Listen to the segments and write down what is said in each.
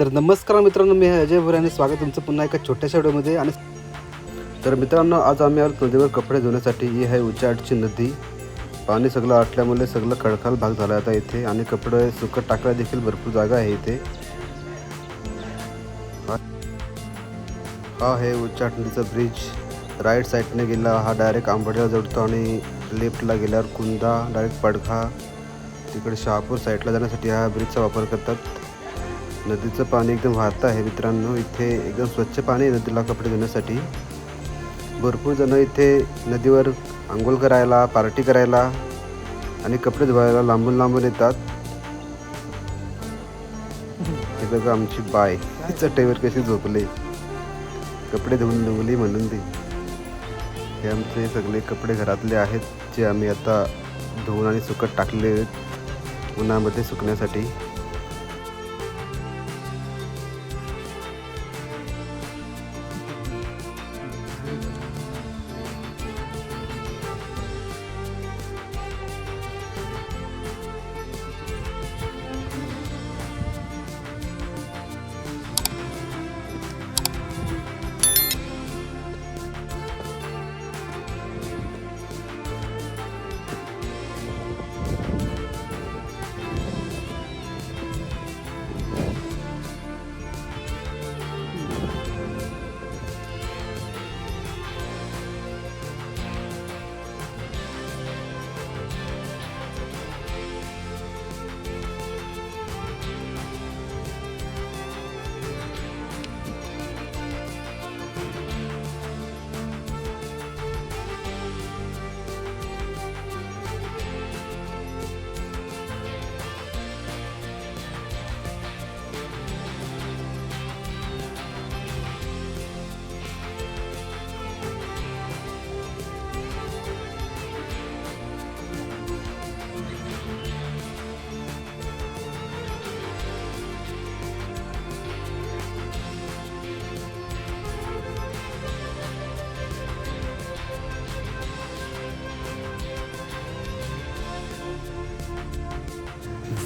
तर नमस्कार मित्रांनो मी अजय भोरे आणि स्वागत तुमचं पुन्हा एका छोट्याशा व्हिडिओमध्ये. आणि तर मित्रांनो आज आम्ही आलो नदीवर कपडे धुण्यासाठी. ही आहे उच्चाटची नदी. पाणी सगळं आटल्यामुळे सगळं खडखाल भाग झाला आता इथे. आणि कपडे सुकत टाकायला देखील भरपूर जागा आहे इथे. हा- आहे उच्चाट नदीचा ब्रिज. राईट साईडने गेला हा डायरेक्ट आंबडला जोडतो आणि लेफ्टला गेल्यावर कुंदा डायरेक्ट पडघा. तिकडे शहापूर साईडला जाण्यासाठी हा ब्रिजचा वापर करतात. नदीचं पाणी एकदम वाहतं आहे. मित्रांनो इथे एकदम स्वच्छ पाणी आहे नदीला कपडे धुण्यासाठी. भरपूर जण इथे नदीवर आंघोळ करायला पार्टी करायला आणि कपडे धुवायला लांबून लांबून येतात. हे बघा आमची बाय चटईवर कशी झोपले. कपडे धुवून धुवली म्हणून ती. हे आमचे सगळे कपडे घरातले आहेत जे आम्ही आता धुवून आणि सुकत टाकले आहेत. उन्हामध्ये सुकण्यासाठी.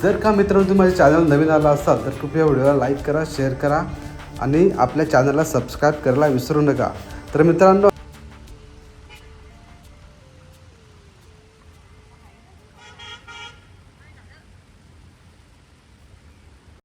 जर का मित्रांनो तुम्ही माझ्या चॅनल नवीन आला असाल तर कृपया व्हिडिओला लाईक करा शेअर करा आणि आपल्या चॅनलला सबस्क्राईब करायला विसरू नका. तर मित्रांनो